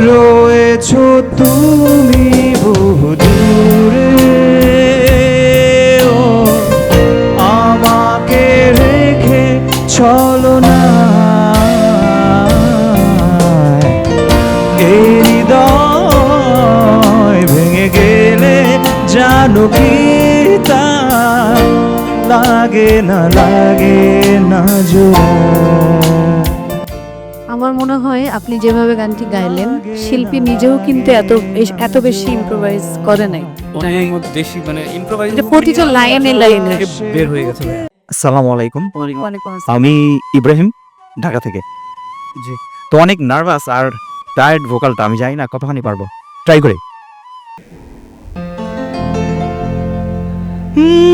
রয়েছো তুমি বহু দূরে। আমাকে রেখে চলো না। এই হৃদয় ভেঙে গেলে জানো কি তা? লাগে না লাগে না জোড়া আমার মনে হয় আপনি যেভাবে গানটি গাইলেন শিল্পী নিজেও কিন্তু এত বেশ- এত বেশি ইম্প্রোভাইজ করে নাই। অনেক বেশি মানে ইম্প্রোভাইজ প্রতিটা লাইনে লাইনে বের হয়ে গেছে আসসালামু আলাইকুম। আমি ইব্রাহিম ঢাকা থেকে। জি। তো অনেক নার্ভাস আর টায়ার্ড ভোকালটা আমি জানি না কতখানি পারব। ট্রাই করে। তেরে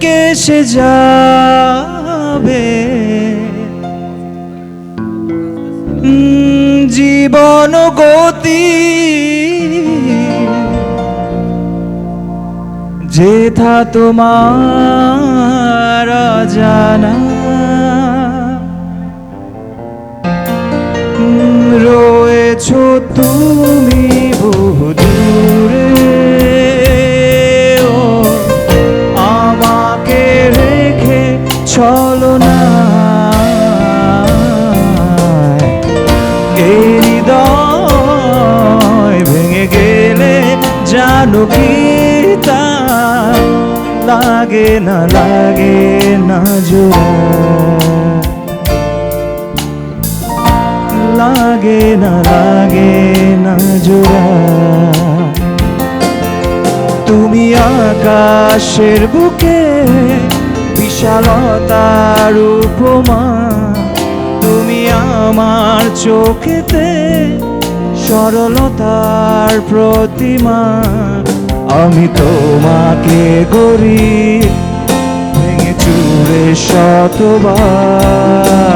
থমকে সে যাবে। জীবন গতি। যেথা তোমার জানা রয়েছো তুমি বহু জানো কি তা লাগে না লাগে না জোড়া। লাগে না লাগে না জোড়া। তুমি আকাশের বুকে বিশালতার উপমা, তুমি আমার চোখেতে সরলতার প্রতিমা। আমি তোমাকে গরি ভেঙে চুরে শতবার।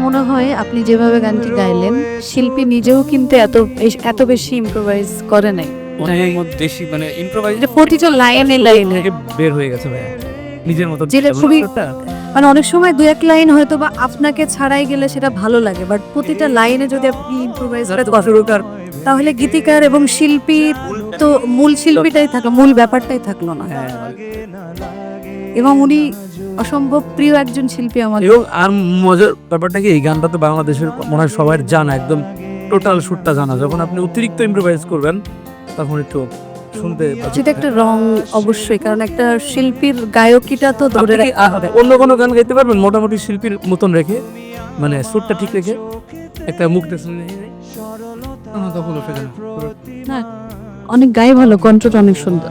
মনে হয় আপনি যেভাবে গানটি গাইলেন শিল্পী নিজেও কিন্তু এত এত বেশি ইম্প্রোভাইজ করে নাই। বেশি মানে ইম্প্রোভাইজ প্রতিটা লাইনে লাইনে বের হয়ে গেছে ভাইয়া নিজের মতো। যেটা খুবই- মানে অনেক সময় দু এক লাইন হয়তো বা আপনাকে ছাড়াই গেলে সেটা ভালো লাগে বাট প্রতিটা লাইনে যদি আপনি ইম্প্রোভাইজ করেন তাহলে গীতিকার এবং শিল্পী তো মূল শিল্পীটাই থাকল মূল ব্যাপারটাই থাকল না। হ্যাঁ। এবং উনি অসম্ভব প্রিয় একজন শিল্পী আমার এবং আর মজার ব্যাপারটা কি এই গানটা তো বাংলাদেশের মনে হয় সবার জানা একদম টোটাল সুরটা জানা। যখন আপনি অতিরিক্ত ইম্প্রোভাইজ করবেন তখন একটু শুনতে সেটা একটা রং অবশ্যই কারণ একটা শিল্পীর গায়কিটা তো ধরে রাখতে হবে। অন্য কোনো গান গাইতে পারবেন? মোটামুটি শিল্পীর মতন রেখে মানে সুরটা ঠিক রেখে একটা মুখ না অনেক গায়ে ভালো কণ্ঠটা অনেক সুন্দর।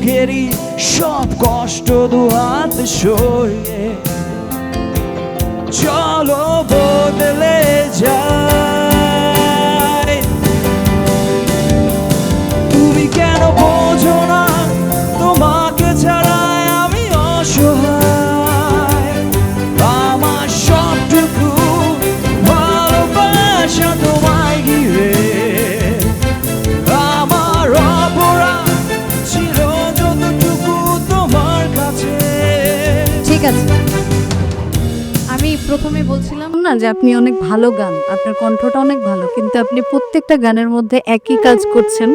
বুকেরই সব কষ্ট দুহাত সরিয়ে চলো বদলে যায় আমি বলছিলাম না যে আপনি অনেক ভালো গান আপনার কণ্ঠটা অনেক ভালো কিন্তু আপনি প্রত্যেকটা গানের মধ্যে একই কাজ করছেন।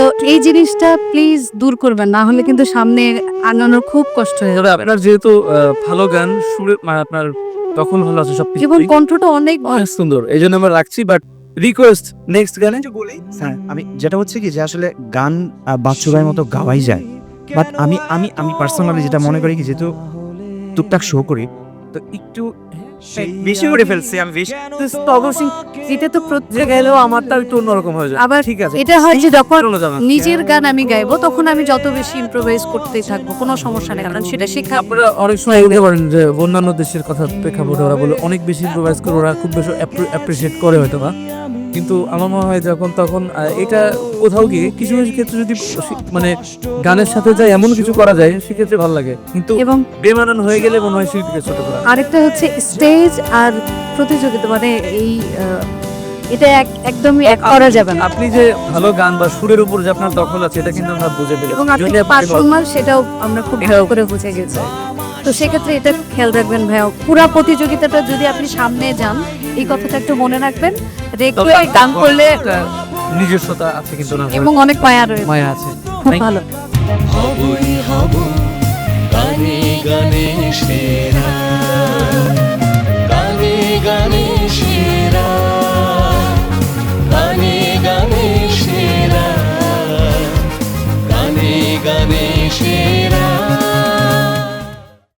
তো এই জিনিসটা প্লিজ দূর করবেন না হলে কিন্তু সামনে আগানোর খুব কষ্ট হয়ে যাবে। আপনার যেহেতু ভালো গান সুরে মানে আপনার তখন ভালো আছে সব জীবন কণ্ঠটা অনেক অনেক সুন্দর এই জন্য আমরা রাখছি বাট রিকোয়েস্ট নেক্সট গানে। স্যার আমি যেটা হচ্ছে কি যে আসলে গান বাচ্চুরাই মতো গাওয়াই যায়। বাট আমি আমি আমি পার্সোনালি যেটা মনে করি কি যেহেতু টুকটাক শো করি তো একটু বেশি করে ফেলছি আমি বেশি অবশ্যই এটা তো প্রত্যেক গেলেও আমারটা একটু অন্যরকম হয়ে যায়। আবার ঠিক আছে। এটা হয় যে যখন নিজের গান আমি গাইবো তখন আমি যত বেশি ইমপ্রোভাইজ করতেই থাকব কোনো সমস্যা নেই কারণ সেটা শেখা আপনারা অনেক সময় এগুলো করেন যে অন্যান্য দেশের কথা প্রেক্ষাপটে ওরা বলে অনেক বেশি ইম্প্রোভাইজ করে ওরা খুব বেশি অ্যাপ্রিসিয়েট করে হয়তো বা কিন্তু আমার মনে হয় যখন তখন এটা কোথাও গিয়ে কিছু কিছু ক্ষেত্রে যদি মানে গানের সাথে যায় এমন কিছু করা যায় সেক্ষেত্রে ভালো লাগে। কিন্তু এবং বেমানান হয়ে গেলে মনে হয় শিল্পীকে ছোট করা। আরেকটা হচ্ছে স্টেজ আর প্রতিযোগিতা মানে এই এটা একদমই এক করা যাবে না। আপনি যে ভালো গান বা সুরের উপর যে আপনার দখল আছে এটা কিন্তু আমরা বুঝে পেরেছি এবং আপনি পারফরমার সেটাও আমরা খুব ভালো করে বুঝে গেছি। তো সেক্ষেত্রে এটা খেয়াল রাখবেন ভাইয়া। পুরা প্রতিযোগিতাটা যদি আপনি সামনে যান এই কথাটা একটু মনে রাখবেন। রেগুলার গান করলে একটা নিজস্বতা আছে কিন্তু না এবং অনেক মায়া রয়েছে। মায়া আছে। খুব ভালো। হবই হব গানে গানে সেরা।